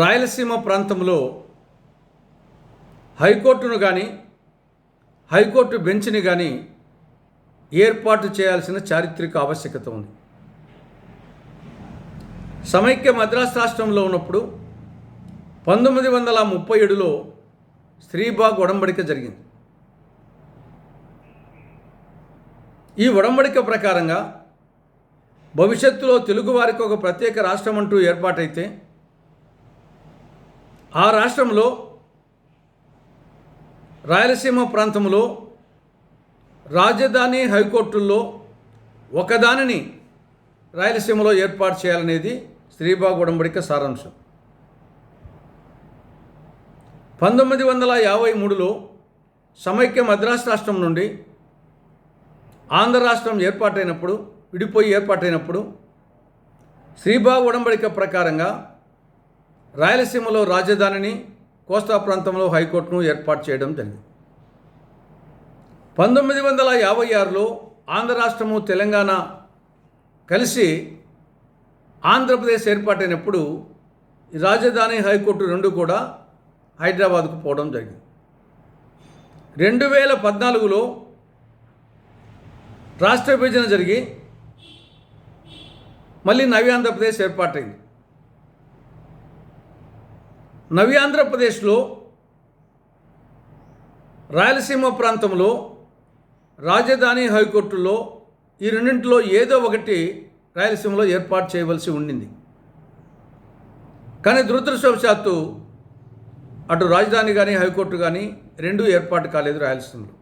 రాయలసీమ ప్రాంతంలో హైకోర్టును కానీ హైకోర్టు బెంచ్ని కానీ ఏర్పాటు చేయాల్సిన చారిత్రక ఆవశ్యకత ఉంది. సమైక్య మద్రాసు రాష్ట్రంలో ఉన్నప్పుడు పంతొమ్మిది వందల ముప్పై ఏడులో స్త్రీబాగ్ ఒడంబడిక జరిగింది. ఈ ఒడంబడిక ప్రకారంగా భవిష్యత్తులో తెలుగువారికి ఒక ప్రత్యేక రాష్ట్రం అంటూ ఏర్పాటైతే ఆ రాష్ట్రంలో రాయలసీమ ప్రాంతంలో రాజధాని హైకోర్టుల్లో ఒకదానిని రాయలసీమలో ఏర్పాటు చేయాలనేది శ్రీబాగు ఉడంబడిక సారాంశం. పంతొమ్మిది వందల యాభై మూడులో సమైక్య మద్రాసు రాష్ట్రం నుండి ఆంధ్ర రాష్ట్రం ఏర్పాటైనప్పుడు విడిపోయి ఏర్పాటైనప్పుడు శ్రీబాగు ఉడంబడిక ప్రకారంగా రాయలసీమలో రాజధానిని కోస్తా ప్రాంతంలో హైకోర్టును ఏర్పాటు చేయడం జరిగింది. పంతొమ్మిది వందల యాభై ఆరులో ఆంధ్ర రాష్ట్రము తెలంగాణ కలిసి ఆంధ్రప్రదేశ్ ఏర్పాటైనప్పుడు ఈ రాజధాని హైకోర్టు రెండు కూడా హైదరాబాద్కు పోవడం జరిగింది. రెండు వేల పద్నాలుగులో రాష్ట్ర విభజన జరిగి మళ్ళీ నవి ఆంధ్రప్రదేశ్ ఏర్పాటైంది. నవి ఆంధ్రప్రదేశ్లో రాయలసీమ ప్రాంతంలో రాజధాని హైకోర్టులో ఈ రెండింటిలో ఏదో ఒకటి రాయలసీమలో ఏర్పాటు చేయవలసి ఉండింది. కానీ దురదృష్టవశాత్తు అటు రాజధాని కానీ హైకోర్టు కానీ రెండూ ఏర్పాటు కాలేదు రాయలసీమలో.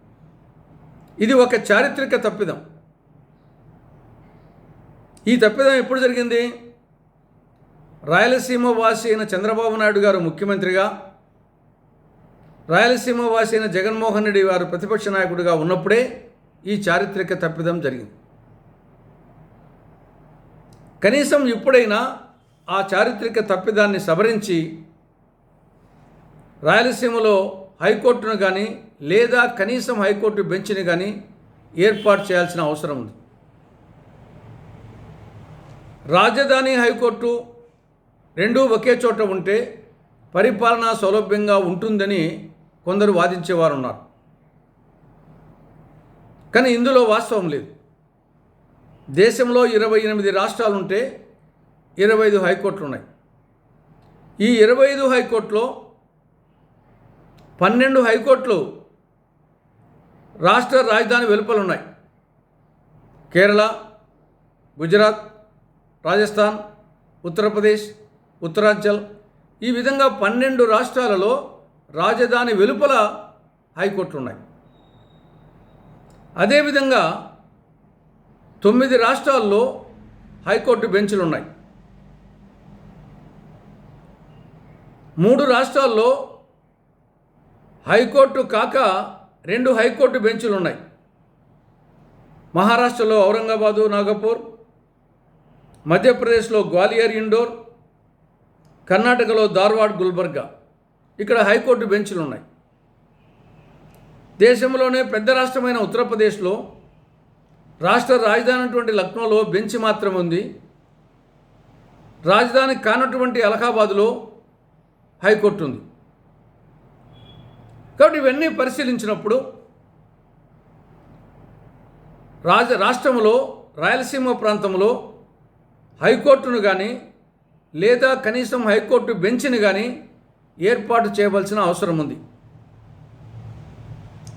ఇది ఒక చారిత్రక తప్పిదం. ఈ తప్పిదం ఎప్పుడు జరిగింది? రాయలసీమ వాసి అయిన చంద్రబాబు నాయుడు గారు ముఖ్యమంత్రిగా రాయలసీమ వాసి అయిన జగన్మోహన్ రెడ్డి గారు ప్రతిపక్ష నాయకుడిగా ఉన్నప్పుడే ఈ చారిత్రక తప్పిదం జరిగింది. కనీసం ఇప్పుడైనా ఆ చారిత్రక తప్పిదాన్ని సవరించి రాయలసీమలో హైకోర్టును కానీ లేదా కనీసం హైకోర్టు బెంచ్ని కానీ ఏర్పాటు చేయాల్సిన అవసరం ఉంది. రాజధాని హైకోర్టు రెండూ ఒకే చోట ఉంటే పరిపాలనా సౌలభ్యంగా ఉంటుందని కొందరు వాదించేవారు ఉన్నారు కానీ ఇందులో వాస్తవం లేదు. దేశంలో ఇరవై ఎనిమిది రాష్ట్రాలు ఉంటే ఇరవై ఐదు హైకోర్టులు ఉన్నాయి ఈ ఇరవై ఐదు హైకోర్టులో పన్నెండు హైకోర్టులు రాష్ట్ర రాజధాని వెలుపల ఉన్నాయి కేరళ గుజరాత్ రాజస్థాన్ ఉత్తరప్రదేశ్ ఉత్తరాంచల్. ఈ విధంగా పన్నెండు రాష్ట్రాలలో రాజధాని వెలుపల హైకోర్టులు ఉన్నాయి అదేవిధంగా తొమ్మిది రాష్ట్రాల్లో హైకోర్టు బెంచ్లు ఉన్నాయి మూడు రాష్ట్రాల్లో హైకోర్టు కాక రెండు హైకోర్టు బెంచ్లు ఉన్నాయి మహారాష్ట్రలో ఔరంగాబాదు నాగపూర్ మధ్యప్రదేశ్లో గ్వాలియర్ ఇండోర్ కర్ణాటకలో ధార్వాడ్ గుల్బర్గా. ఇక్కడ హైకోర్టు బెంచ్లు ఉన్నాయి దేశంలోనే పెద్ద రాష్ట్రమైన ఉత్తరప్రదేశ్లో రాష్ట్ర రాజధాని అటువంటి లక్నోలో బెంచ్ మాత్రం ఉంది. రాజధాని కానటువంటి అలహాబాద్లో హైకోర్టు ఉంది. కాబట్టి ఇవన్నీ పరిశీలించినప్పుడు రాజ రాష్ట్రంలో రాయలసీమ ప్రాంతంలో హైకోర్టును కానీ లేదా కనీసం హైకోర్టు బెంచ్ని కానీ ఏర్పాటు చేయవలసిన అవసరం ఉంది.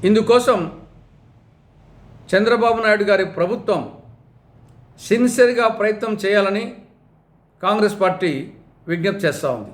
ఇందుకోసం చంద్రబాబు నాయుడు గారి ప్రభుత్వం సిన్సియర్గా ప్రయత్నం చేయాలని కాంగ్రెస్ పార్టీ విజ్ఞప్తి చేస్తూ ఉంది.